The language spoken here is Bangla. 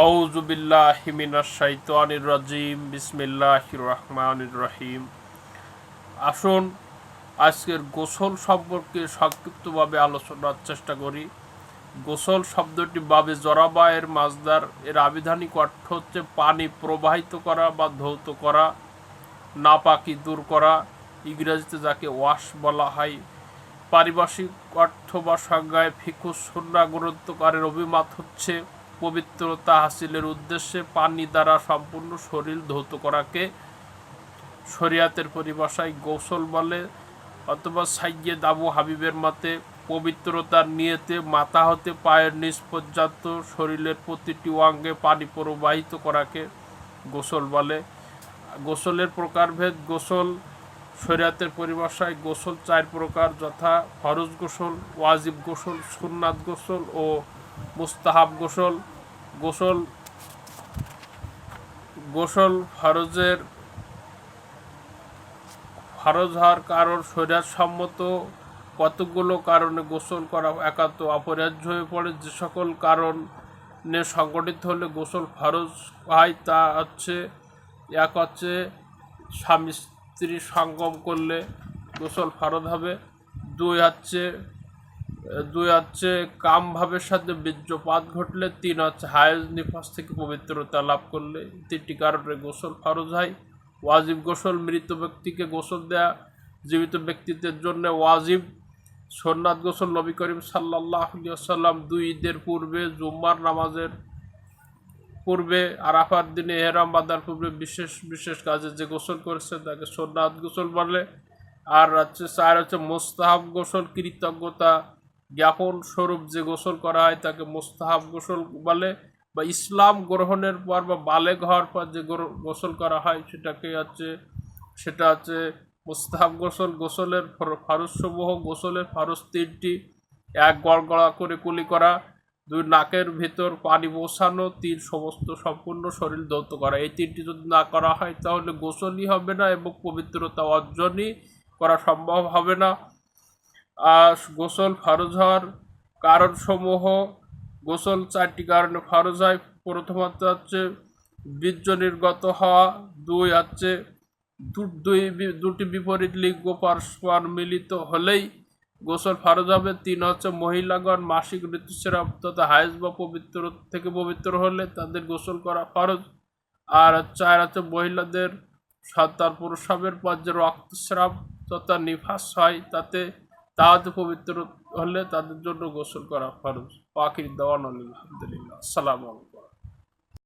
আউযু বিল্লাহি মিনাশ শাইতানির রাজিম, বিসমিল্লাহির রহমানির রহিম। আসুন, আজকের গোসল সম্পর্কে সংক্ষিপ্তভাবে আলোচনার চেষ্টা করি। গোসল শব্দটি বাবে জরাবা এর মাজদার, এর আবিধানিক অর্থ হচ্ছে পানি প্রবাহিত করা বা ধৌত করা, নাপাকি দূর করা, ইংরেজিতে যাকে ওয়াশ বলা হয়। পারিভাষিক অর্থ বা সংজ্ঞায় ফিকুস সন্না গ্রন্থকারের অভিমত হচ্ছে পবিত্রতা হাসিলের উদ্দেশ্যে পানি দ্বারা সম্পূর্ণ শরীর ধৌত করাকে শরিয়াতের পরিভাষায় গোসল বলে, অথবা সাইয়েদ আবু হাবিবের মতে, পবিত্রতার নিয়েতে মাথা হতে পায়ের নিচ পর্যন্ত শরীরের প্রতিটি অঙ্গে পানি প্রবাহিত করাকে গোসল বলে। গোসলের প্রকারভেদ, গোসল শরিয়াতের পরিভাষায় গোসল চার প্রকার, যথা ফরজ গোসল, ওয়াজিব গোসল, সুন্নাত গোসল ও মুস্তাহাব গোসল। গোসল গোসল ফরজের, ফরজ হওয়ার কারণ সম্মত কতগুলো কারণে গোসল করা একান্ত অপরিহার্য হয়ে পড়ে। যে সকল কারণে সংগঠিত হলে গোসল ফরজ হয় তা হচ্ছে, এক হচ্ছে স্বামী স্ত্রী সঙ্গম করলে গোসল ফরজ হবে। দুই হচ্ছে দুই হচ্ছে কাম ভাবের সাথে বীর্যপাত ঘটলে, তিন হচ্ছে হায়েজ নিফাস থেকে পবিত্রতা লাভ করলে। তিনটি কারণে গোসল ফরজ হয়। ওয়াজিব গোসল মৃত ব্যক্তিকে গোসল দেয়া, জীবিত ব্যক্তিদের জন্য ওয়াজিব। সোননাথ গোসল নবী করিম সাল্লাহ সাল্লাম দুই ঈদের পূর্বে জুম্মার নামাজের পূর্বে আরাফার দিনে এহরাম বাঁধার পূর্বে বিশেষ বিশেষ কাজে যে গোসল করেছে তাকে সোননাথ গোসল বলে। আর হচ্ছে চার হচ্ছে মোস্তাহাব গোসল, কৃতজ্ঞতা জ্ঞাপন স্বরূপ যে গোসল করা হয় তাকে মোস্তাহাব গোসল বলে বা ইসলাম গ্রহণের পর বা বালেগ হওয়ার পর যে গোসল করা হয় সেটাকে হচ্ছে, সেটা হচ্ছে মোস্তাহাব গোসল, গোসলের ফারসসমূহ, গোসলের ফারস তিনটি, এক গড়গড়া করে কুলি করা, দুই নাকের ভিতর পানি বসানো, তিন সমস্ত সম্পূর্ণ শরীর দৌত করা। এই তিনটি যদি না করা হয় তাহলে গোসলই হবে না এবং পবিত্রতা অর্জনই করা সম্ভব হবে না। গোসল ফরজ হওয়ার কারণসমূহ। গোসল চারটি কারণে ফরজ হয়। প্রথমত হচ্ছে বীর্য নির্গত হওয়া। দুই হচ্ছে দুই দুটি বিপরীত লিঙ্গ পরস্পর মিলিত হলেই গোসল ফরজ হবে। তিন হচ্ছে মহিলাগণ মাসিক ঋতুস্রাব তথা হায়েজ বা পবিত্র থেকে পবিত্র হলে তাদের গোসল করা ফরজ। আর চার হচ্ছে মহিলাদের সন্তান প্রসাবের পর যে রক্তস্রাব তথা নিফাস হয়, তাতে তাহাতে পবিত্র হলে তাদের জন্য গোসল করা ফরজ। পাখির দেওয়ান আলহামদুলিল্লাহ। আসসালামু আলাইকুম।